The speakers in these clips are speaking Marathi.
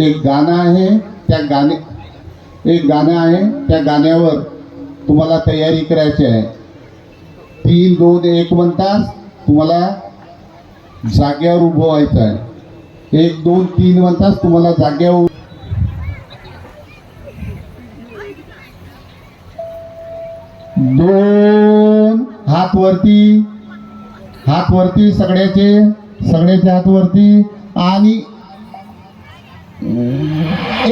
एक गाणं आहे त्या गाणे एक गाणं आहे त्या गाण्यावर तुम्हाला तयारी करायची आहे. तीन दोन एक म्हणताच तुम्हाला जाग्यावर उभं व्हायचं आहे. एक दोन तीन म्हणताच तुम्हाला जाग्यावर दोन हात वरती हात वरती सगळ्याचे सगळ्याचे हात वरती आणि एक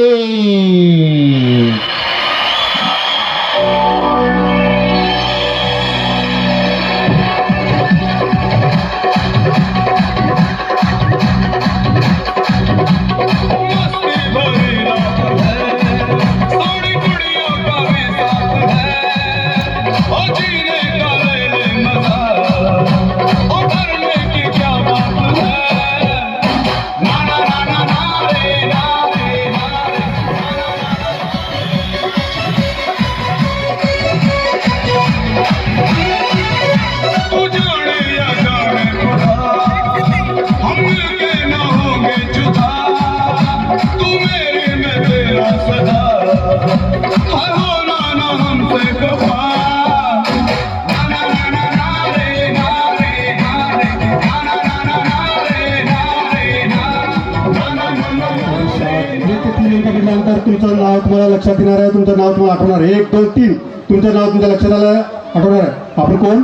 तीन अंक म्हटल्यानंतर तुमचं नाव तुम्हाला लक्षात येणार आहे तुमचं नाव तुम्हाला आठवणार आहे. एक दोन तीन. तुमचं नाव तुमच्या लक्षात आलं आहे, आठवणार आहे. आपण कोण?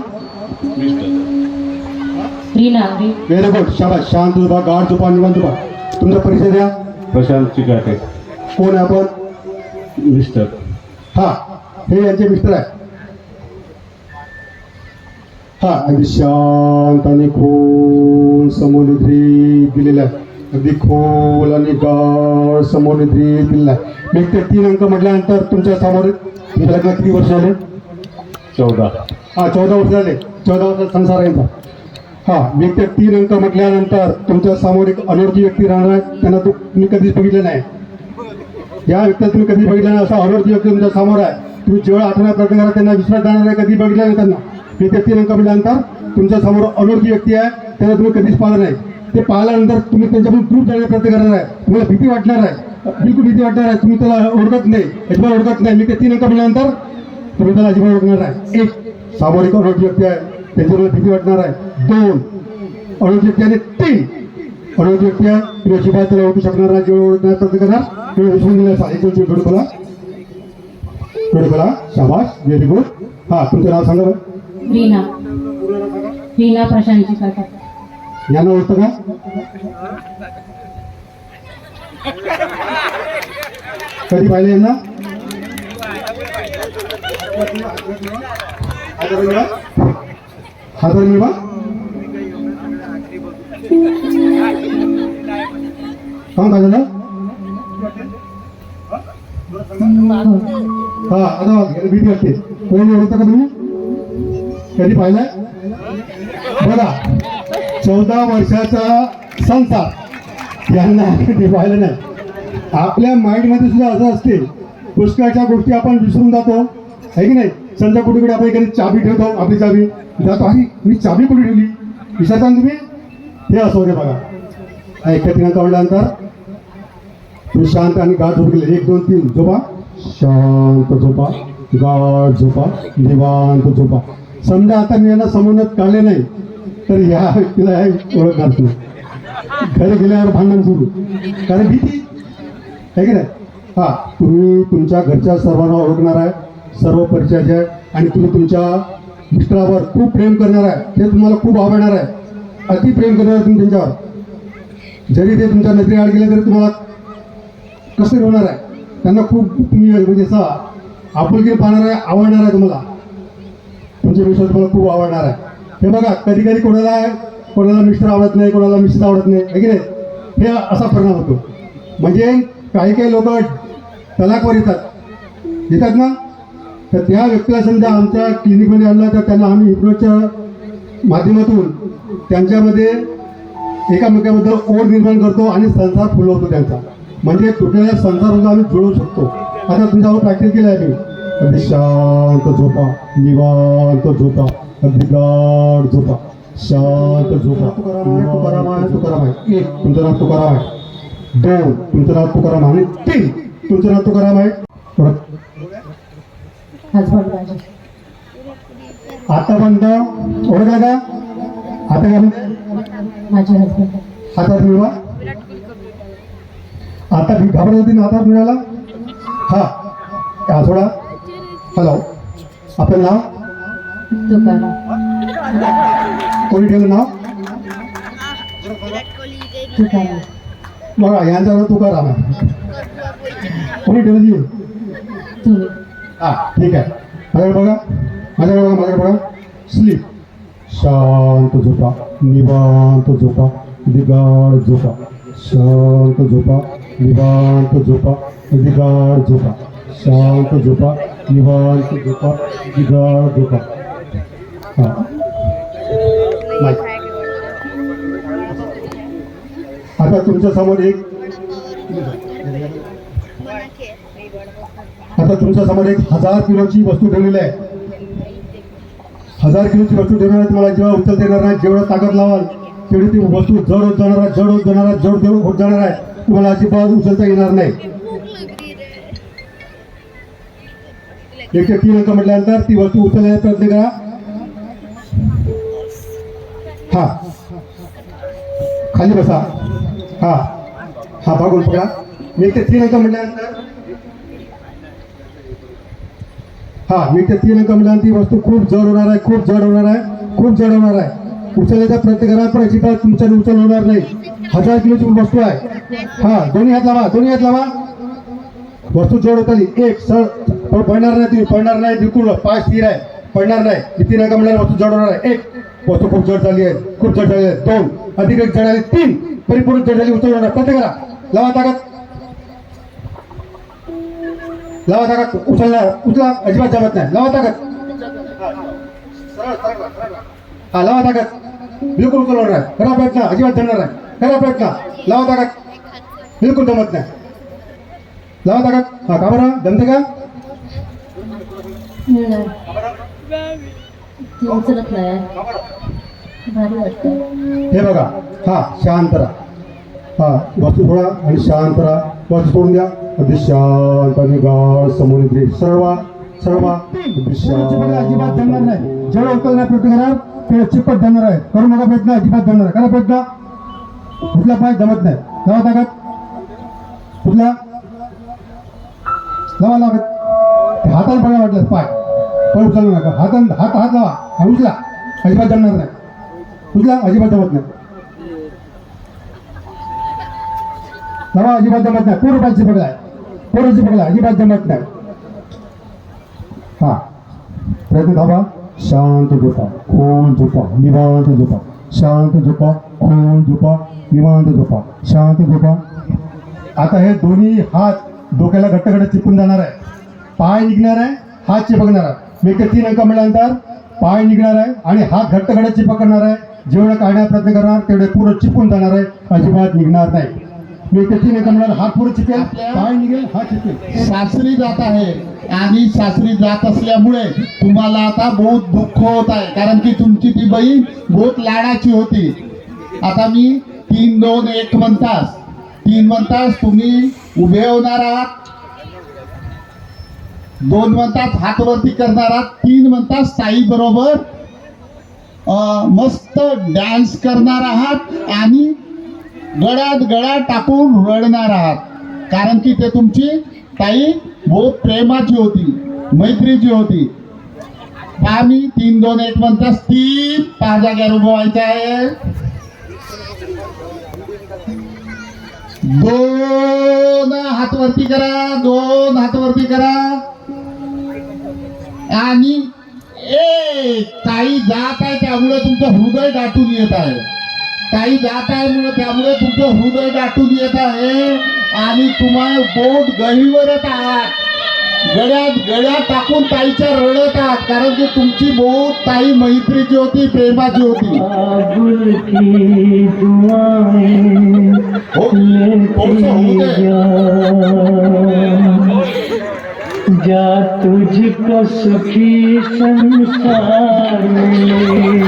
Very good. शाबाश शांत झोपा गाढ झोपा निवांत झोपा. तुमचा परिचय द्या. प्रशांत चिकाटे. कोण आहे आपण? मिस्टर. हा. हे यांचे मिस्टर आहे. हा. अगदी शांत आणि खोल समोनिधी दिलेला आहे. अगदी खोल आणि समोनिधी दिलेला आहे मी ते तीन अंक म्हटल्यानंतर तुमच्यासमोर लग्नाला किती वर्ष झाले? चौदा. हा चौदा वर्ष झाले. चौदा वर्ष संसार आहे हा मी ते तीन अंक म्हटल्यानंतर तुमच्यासमोर एक अनोळखी व्यक्ती राहणार आहे. त्यांना तू तुम्ही कधीच बघितलं नाही. या व्यक्तीला तुम्ही कधी बघितलं नाही. असा अनोळखी व्यक्ती तुमच्यासमोर आहे. तुम्ही जेव्हा आठवण्या प्रयत्न करा त्यांना विश्वास जाणार नाही. कधी बघितलं नाही त्यांना. मी ते तीन अंक म्हटल्यानंतर तुमच्यासमोर अनोळखी व्यक्ती आहे. त्यांना तुम्ही कधीच पाहिलं नाही. ते पाहिल्यानंतर तुम्ही त्यांच्याकडून दूर जाण्याचा प्रयत्न करणार आहे. तुम्हाला भीती वाटणार आहे. बिलकुल भीती वाटणार आहे. तुम्ही त्याला ओळखत नाही. अजिबात ओळखत नाही. मी ते तीन अंक म्हटल्यानंतर तुम्ही त्याला अजिबात ओळखणार आहे एक सामोरिक अनोळखी व्यक्ती आहे? त्यांच्यावर भीती वाटणार आहे. दोन अनोळखी व्यक्ती आणि तीन अनोळखी व्यक्ती आहे. तुम्ही अजिबात त्याला ओळखू शकणार नाही. जेव्हा ओळखण्याचा प्रयत्न करणार तुम्ही विसरून दिला असा एक दोन तीन बोला शाबाश व्हेरी गुड हा तुमचं नाव सांगा रीना. रीना प्रशांत काका यांना ओळखतं का? कधी पाहिले यांना? हातर मिळवा. काम काय झालं हा आता भीती वाटते. ओळखता का तुम्ही? कधी पाहिलं बघा. चौदा वर्षाचा संसार. यांना कधी पाहिलं नाही. आपल्या माइंडमध्ये सुद्धा असं असते पुष्कळच्या गोष्टी आपण विसरून जातो. आहे की नाही? समजा कुठे कुठे आपण एखादी चाबी ठेवतो आपली चाबी. जातो अरे मी चाबी कुठे ठेवली? विचारता तुम्ही. हे असं होते बघा. नाही म्हटल्यानंतर तुम्ही शांत आणि गाठ झोप गेले एक दोन तीन. झोपा. शांत झोपा. गाठ झोपा. निवांत झोपा. समजा आता मी यांना समोरच काढले नाही. तर ह्या व्यक्तीला ओळख असतो. घरी गेल्यावर भांडण सुरू. कारण भीती. आहे की नाही? हा तुम्ही तुमच्या घरच्या सर्वांना ओळखणार आहे. सर्व परिचयाचे आहे. आणि तुम्ही तुमच्या मिस्टरावर खूप प्रेम करणार आहे. ते तुम्हाला खूप आवडणार आहे. अति प्रेम करणार आहे तुम्ही त्यांच्यावर. जरी ते तुमच्या नजरे आड गेले तरी तुम्हाला कसं होणार आहे? त्यांना खूप तुम्ही म्हणजे असं आपुलकीने पाहणार आहे आवडणार आहे तुम्हाला. तुमचे विश्वास तुम्हाला खूप आवडणार आहे. हे बघा कधी कधी कोणाला कोणाला मिस्टर आवडत नाही कोणाला मिस्टर आवडत नाही आहे की नाही? हे असा परिणाम होतो. म्हणजे काही काही लोक तलाकवर येतात. येतात ना? तर त्या व्यक्तीला समजा आमच्या क्लिनिकमध्ये आणलं तर त्यांना आम्ही हिप्नोच्या माध्यमातून त्यांच्यामध्ये एकामेकाबद्दल ओढ निर्माण करतो आणि संसार फुलवतो त्यांचा. म्हणजे तुटलेल्या संसाराला आम्ही जुळवू शकतो. आता तुमच्यावर प्रॅक्टिस केली आहे मी. शांत झोपा निवांत झोपा. अगदी गाढ झोपा. शांत झोपा. तुकाराम आहे तुकाराम आहे. एक तुमचं नाव तुकाराम आहे. दोन तुमचं नाव तुकाराम आहे. आणि तीन तुमचं नाव तुकाराम आहे. आता बंद. ओळखला का? आता म्हणते? माझे हातात मिळवा. आता भी घाबरत होती ना हातात मिळाला? हा. थोडा हॅलो आपलं नाव? कोणी ठेवलं नाव? बघा यांचा नाव तुकाराम कोणी ठेवलं हा ठीक आहे. माझ्याकडे बघा. माझ्याकडे बघा माझ्याकडे बघा. स्लीप. शांत झोपा. निवांत झोपा. दिगाड झोपा. शांत झोपा. निवांत झोपा. दिगाड झोपा. शांत झोपा. निवांत झोपा. दिगाड झोपा. आता तुमच्यासमोर एक आता तुमच्यासमोर एक हजार किलोची वस्तू ठेवलेली आहे. हजार किलोची वस्तू ठेवणार आहे तुम्हाला जेव्हा उचल देणार नाही जेवढं ताकद लावाल तेवढी ती वस्तू जड होत जाणार आहे जड होत जाणार आहे जड देऊन होत जाणार आहे. तुम्हाला अजिबात उचलता येणार नाही. एकशे तीन अंक म्हटल्यानंतर ती वस्तू उचलण्याचा प्रयत्न करा. हा. खाली बसा. हा. हा भागून पकडा मी ते तीन अंक म्हटल्यानंतर हा मी ते तीन अंक म्हटल्यानंतर ती वस्तू खूप जड होणार आहे खूप जड होणार आहे खूप जड होणार आहे. उचलण्याचा प्रयत्न करा पण अजिबात तुमच्या उचल होणार नाही. हजार किलोची वस्तू आहे. हा दोन्ही हात लावा दोन्ही हात लावा. वस्तू जड होत एक सर पडणार नाही तुम्ही पडणार नाही बिलकुल. पाय स्थिर आहे पडणार नाही. किती तीन अंक वस्तू जड होणार आहे. एक खूप जड झाली आहे. खूप जड झाली आहे. दोन अधिक एक जड आली तीन परिपूर्ण जड झाली उचल होणार करा. लावा ताकद. लावा ताकद. उचलला. उचला. अजिबात जमत नाही. लावा ताकद. हा लावा ताकद. बिलकुल उचलणार आहे करा प्रयत्न. अजिबात जमणार आहे करा प्रयत्न. लावा ताकद. बिलकुल जमत नाही. लावा ताकद. हा का बरं? जमते का? ती उचलत नाही भारी वाटतं हे बघा हा शांत राहा. हा वस्तू थोडा आणि शांत राहा. वस्तू सोडून द्या. अगदी शांत आणि समोर येते सर्वा सर्वा अजिबात जमणार नाही. जेवढं उचलण्याचा प्रयत्न कराल तेवढं चिपट जमणार आहे. करू नका प्रयत्न अजिबात आहे करा प्रयत्न. कुठला पाय जमत नाही. लावा ताकद. कुठला? लावा लागत. हाताने बघा वाटलं पाय. पण उचलू नका. हात हात हात लावा. हा उचला. अजिबात जमणार नाही. उचला. अजिबात जमत नाही. लावा अजिबात जमत नाही. पूर्ण पायची पकडा. पूर्णची पकडा. अजिबात जमत नाही. हा. प्रयत्न थांबा. शांत झोपा. खोल झोपा. निवांत झोपा. शांत झोपा. खोल झोपा. निवांत झोपा. शांत झोपा. आता हे दोन्ही हात डोक्याला घट्ट घट्ट चिपून जाणार आहे. पाय निघणार आहे. हात चिपकणार आहे. मी ते तीन अंक म्हटल्यानंतर पाय निघणार आहे आणि हात घट्ट घट्ट चिपकणार आहे. जेवढं काढण्याचा प्रयत्न करणार तेवढे पूर्ण चिपून जाणार आहे. अजिबात निघणार नाही. मी ते तीन अंक म्हटल्यावर हात पुढे चिपेल. पाय निघेल हात चिपेल. सासरी जात आहे आणि सासरी जात असल्यामुळे तुम्हाला आता बहुत दुःख होत आहे. कारण की तुमची ती बहीण बहुत लाडाची होती. आता मी तीन दोन एक म्हणतास. तीन म्हणतास तुम्ही उभे होणार आहात. दोन म्हणतात हातवरती करणारा करणार आहात तीन म्हणतात साई बरोबर. मस्त डान्स करणार आहात आणि गळ्यात गळा टाकून रडणार आहात. कारण की ते तुमची ताई बहुत प्रेमाची होती मैत्रीची होती. पहा मी तीन दोन एक म्हणतात तीन पाच जाग्यावर उभं व्हायचं आहे. दोन हातवरती करा दोन हातवरती करा. आणि ए ताई जात आहे त्यामुळे तुमचं हृदय दाटून येत आहे ताई जात आहे म्हणून त्यामुळे तुमचं हृदय दाटून येत आहे आणि तुम्हाला बोट गळीवरच आहात गळ्यात गळ्यात टाकून ताईच्या रडत आहात कारण की तुमची बोट ताई मैत्रीची होती प्रेमाची होती हो होऊ दे. जा तुझको सुखी संसार मिले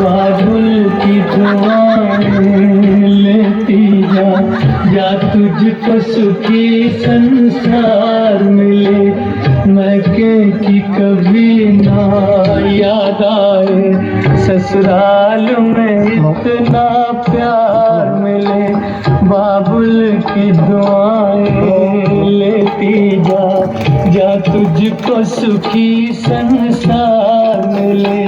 बाबुल की दुआएँ लेती जा जा तुझको सुखी संसार मिले। मैं के कभी ना याद आए, ससुराल में इतना प्यार मिले। बाबुल की दुआएँ जा तुझको सुखी संसार मिले।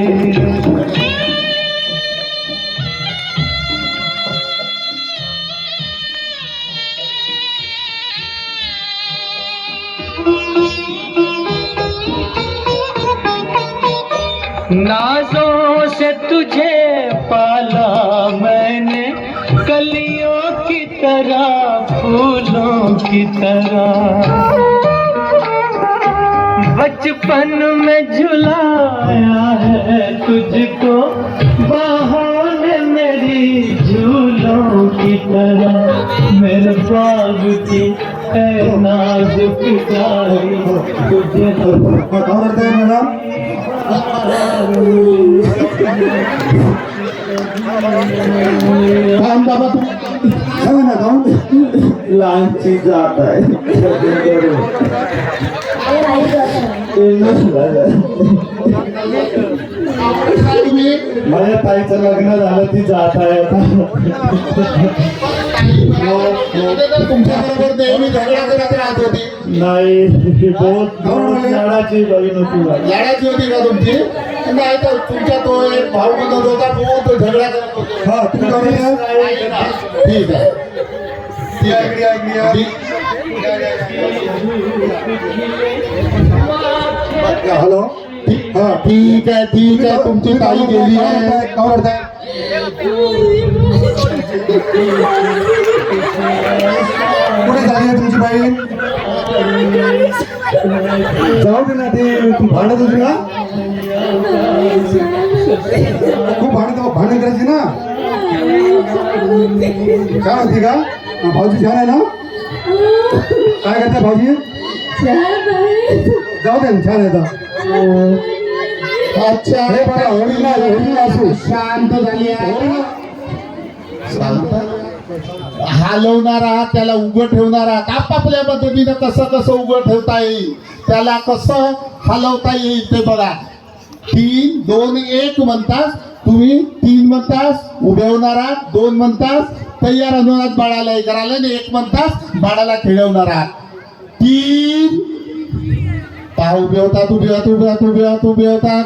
नाजों से तुझे पाला मैंने, कलियों की तरह, फूलों की तरह। बचपन में झुलाया है तुझको बाहों ने मेरी झूलों की तरह। मेरे बाग की है नाजुक डाली तुझे का रडताय मॅडम थांब बाबा तू सांगा ना काऊन लहानची जात आहे तुम्ही माझ्या ताईचं लग्न झालं ती जात आहे आता तुमच्या बरोबर नेहमी झगडा करत राहत होती नाही बहुत लाडाची बहीण होती माझी. लढायची होती का तुमची नाही तर तुमच्या तो एक भाऊ म्हणत होता बहुत झगडा करत होता हा तू? ठीक आहे ठीक आहे. हॅलो. हा, ठीक आहे ठीक आहे. तुमची ताई गेली आहे. का रडताय? कुठे झाली आहे तुमची बहीण जाऊ दे ना ते तू भांडत होती ना? खूप भांडत भांडण करायची ना? छान होती का? भाऊजी छान आहे ना काय करते भाऊजी? जाऊ दे छान आहे आता अच्छा हे बघा होळीला होळीला असू. शांत झाली हलवणारा त्याला उभं ठेवणारा. आपापल्या पद्धतीनं कसं कसं उभं ठेवता येईल त्याला कसं हलवता येईल ते बघा. तीन दोन एक म्हणतास तुम्ही तीन म्हणतास उभे होणारा दोन म्हणतास तयार अनुनात बाळाला हे करायला आणि एक म्हणतास बाळाला खेळवणारा. तीन पहा उभे होतात उभे होतात उभे होतात उभे होतात उभे होतात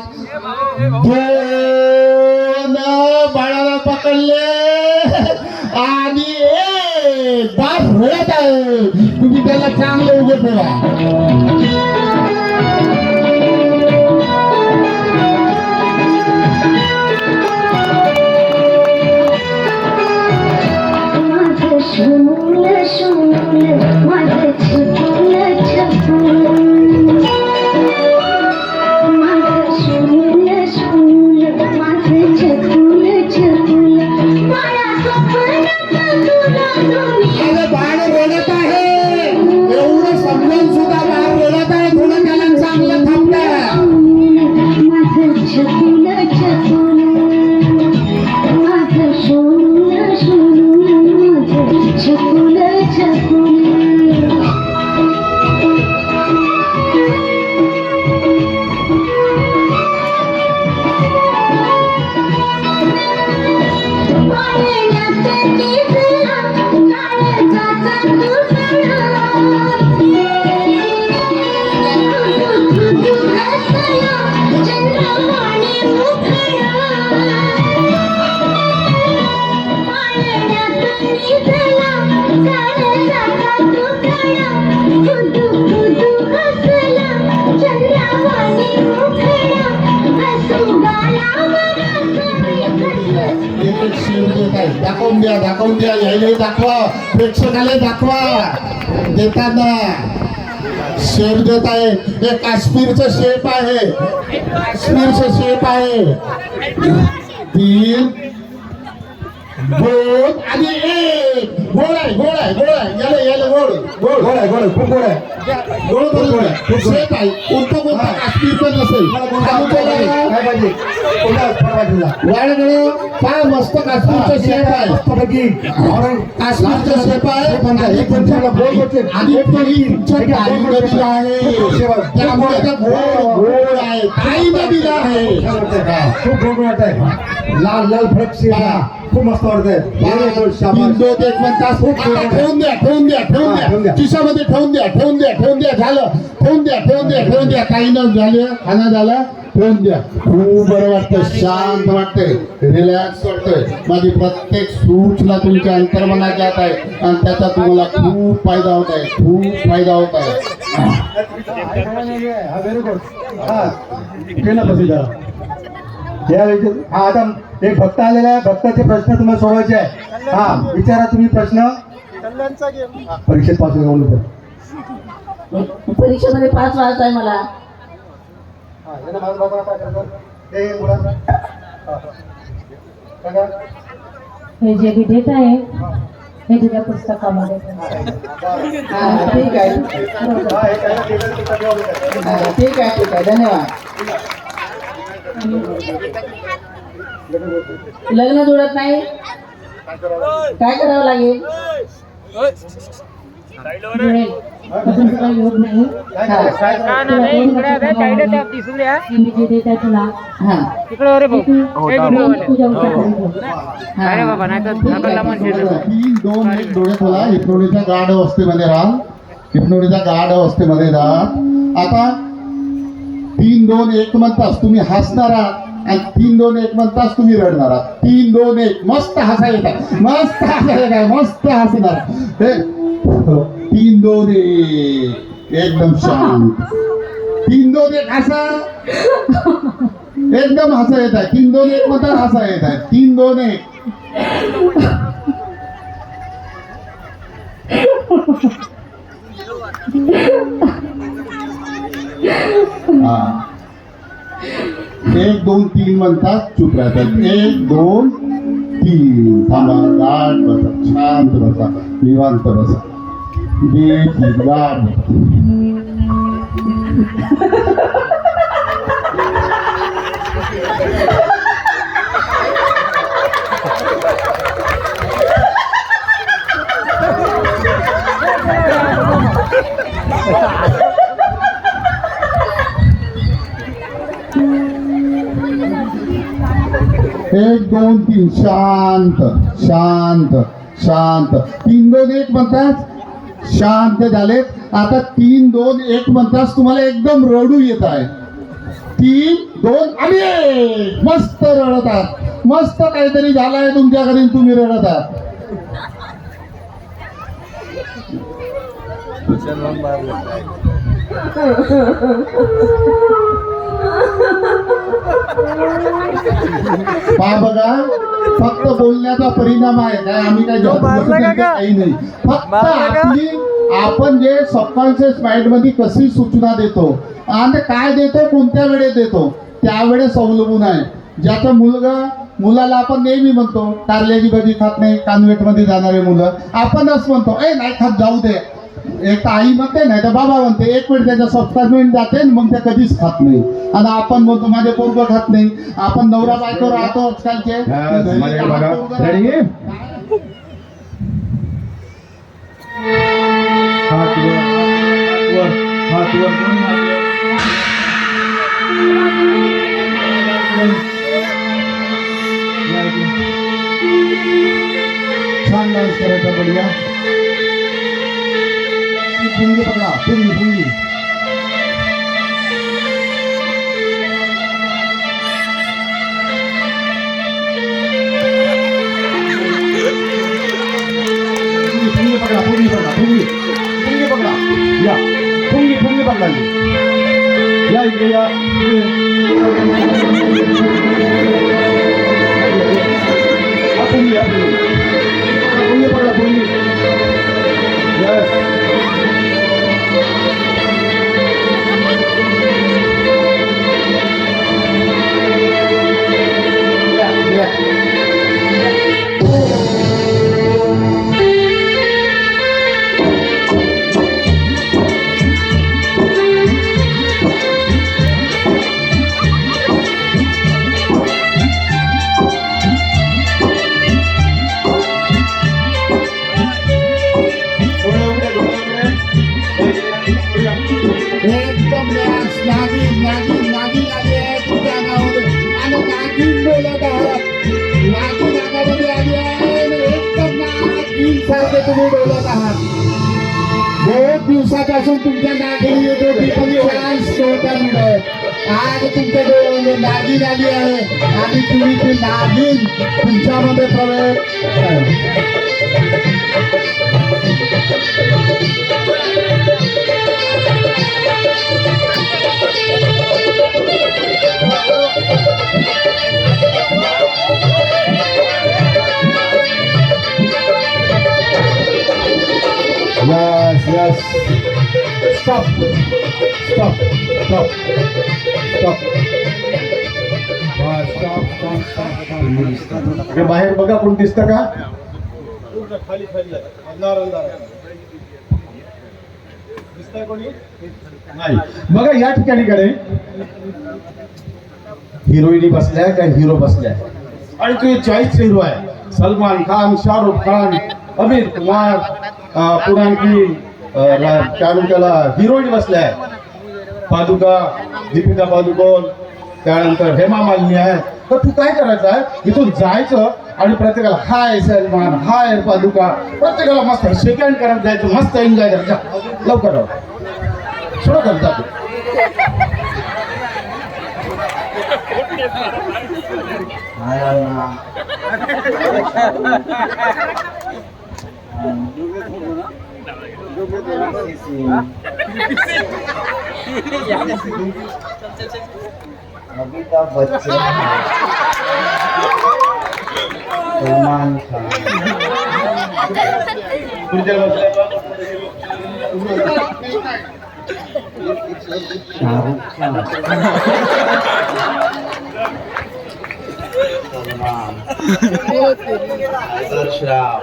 दोन बाळाला पकडले. आणि एक बास रडत आहे. तुम्ही त्याला चांगले उभे ठेवा. दाखवून द्या यायला दाखवा प्रेक्षकाला दाखवा. देताना. शेप देत आहे. हे काश्मीरचं शेप आहे. काश्मीरचं शेप आहे. तीन दोन आणि एक गोळ आहे गोळ आहे गोळ आहे याला याला गोळ गोड गोड आहे गोड आहे खूप गोड आहे गोड खूप गोड आहे खूप गोड आहे. शेप आहे कोणतं कोणतं हा. काश्मीरचं नसेल मला कोणता आणि आवडतो? त्याला काय पाहिजे कोणता फळ पाहिजे तुला? वाडगड काय मस्त काश्मीरचं शेप आहे मस्तपैकी ऑरेंज काश्मीरचं शेप आहे हे पण आहे. हे पण चांगलं गोड गोड शेप. आणि हे पण ते तुमच्या हे पण ताई गोड गोड शेप नदीला आहे. आहे खूप शेप आहे. त्यामुळे ते गोड गोड आहे ताई नदीला आहे छान वाटतंय का? खूप गोड गोड वाटतंय लाल लाल फरक शेप आहे. खूप मस्त ठेवून द्या ठेवून द्या ठेवून हा, द्या. खिशामध्ये ठेवून द्या ठेवून द्या ठेवून द्या झालं ठेवून द्या ठेवून द्या ठेवून द्या काही न झालं खाना झाला ठेवून द्या खूप बरं वाटतं शांत वाटतंय रिलॅक्स वाटतंय माझी प्रत्येक सूचना तुमच्या अंतर्मनात जात आहे आणि त्याचा तुम्हाला खूप फायदा होत आहे खूप फायदा होत आहे हा हा हा आता एक भक्त आलेला आहे. भक्ताचे प्रश्न तुम्हाला सोडवायचे आहे. हा विचारा तुम्ही प्रश्न. परीक्षेत पास तर परीक्षेमध्ये पाच वाजता आहे मला. हा? हे. हा. हे. जे मी देत आहे हे. तुझ्या पुस्तकामध्ये. हा, ठीक आहे. ठीक आहे ठीक आहे. धन्यवाद. लग्न जुळत नाही? काय करावं लागेल. हे. हा हिप्नोडीच्या गाढ अवस्थेमध्ये राहा. हिप्नोडीच्या गाढ अवस्थेमध्ये राहा. आता तीन दोन एक म्हणतास तुम्ही हसणार. आहात आणि तीन दोन एक म्हणताच तुम्ही रडणार. आहात तीन दोन एक. मस्त हसा येत आहे मस्त हसा येत मस्त हसणार. हे. तीन दोन एक. एकदम शांत. तीन दोन एक हसा. एकदम हसा येत आहे तीन दोन एक म्हणतात हसा येत आहे तीन दोन एक. हा. एक दोन तीन म्हणतात. चुप राहतात एक दोन तीन. थांबा. गाठ बसा. शांत बसा. निवांत बसा. गाठ तीन शांत शांत शांत. तीन दोन एक म्हणतात शांत झालेत. आता तीन दोन एक म्हणतास तुम्हाला एकदम रडू येत आहे. तीन दोन आणि एक. मस्त रडतात. मस्त काहीतरी झालंय तुमच्या घरी तुम्ही रडत आहात पहा बघा बोलण्याचा परिणाम आहे. काय आम्ही काय काही नाही. फक्त आपली आपण जे सबकॉन्शियस माइंडमध्ये कशी सूचना देतो आणि काय देतो कोणत्या वेळेत देतो त्यावेळेस अवलंबून आहे. ज्याचा मुलगा मुलाला आपण नेहमी म्हणतो कारल्याची भाजी खात नाही कानवेटमध्ये जाणारे मुलं. आपणच म्हणतो ए नाही खात जाऊ दे. एक तर आई म्हणते नाही तर बाबा म्हणते एक वेळ त्याच्या सबकॉन्शियस जाते मग ते कधीच खात नाही. आणि आपण म्हणतो माझे पोरग खात नाही. आपण नवरा बायको राहतो आजकालचे. छान डान्स करायचा बढिया. Please, please. आज तुमच्या डोळ्यामध्ये नागिन आली आहे आणि तुम्ही ती नागिन तुमच्यामध्ये प्रवेश Yes. Stop. Stop. Stop. Stop. हे बाहेर बघा कोण दिसतं का नाही बघा या ठिकाणी कडे हिरोईनी बसल्या का हिरो बसल्या आणि तो चॉईस हिरो आहे सलमान खान शाहरुख खान अमित कुमार अं, पुन्हा रा- काय त्याला हिरोईन बसल्या आहे पादुका दीपिका पादुकोण त्यानंतर हेमा मालिनी आहे तर तू काय करायचं आहे? इथून जायचं आणि प्रत्येकाला हाय सलमान. हाय पादुका. प्रत्येकाला मस्त सेकंड करत जायचं मस्त एन्जॉय करायचं. लवकर लवकर सोडा करत जातो अमिताभ बच्चन सलमान खान शाहरुख खान सलमान टायगर श्रॉफ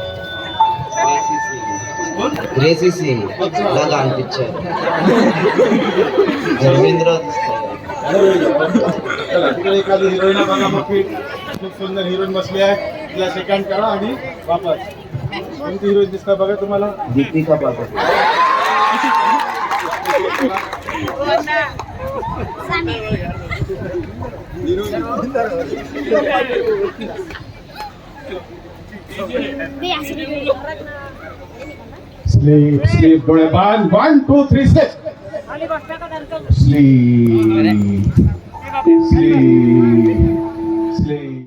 ग्रेसी सिंग लगान पिक्चर धर्मेंद्र तिकडे एखादी हिरोईन बघा मग खूप सुंदर हिरोईन बसली आहे तिला सेकंड करा आणि वापस कोणती हिरोईन दिसता बघा तुम्हाला Deepika Sleep, sleep, good band. One, two, three. Sleep. Sleep. Sleep.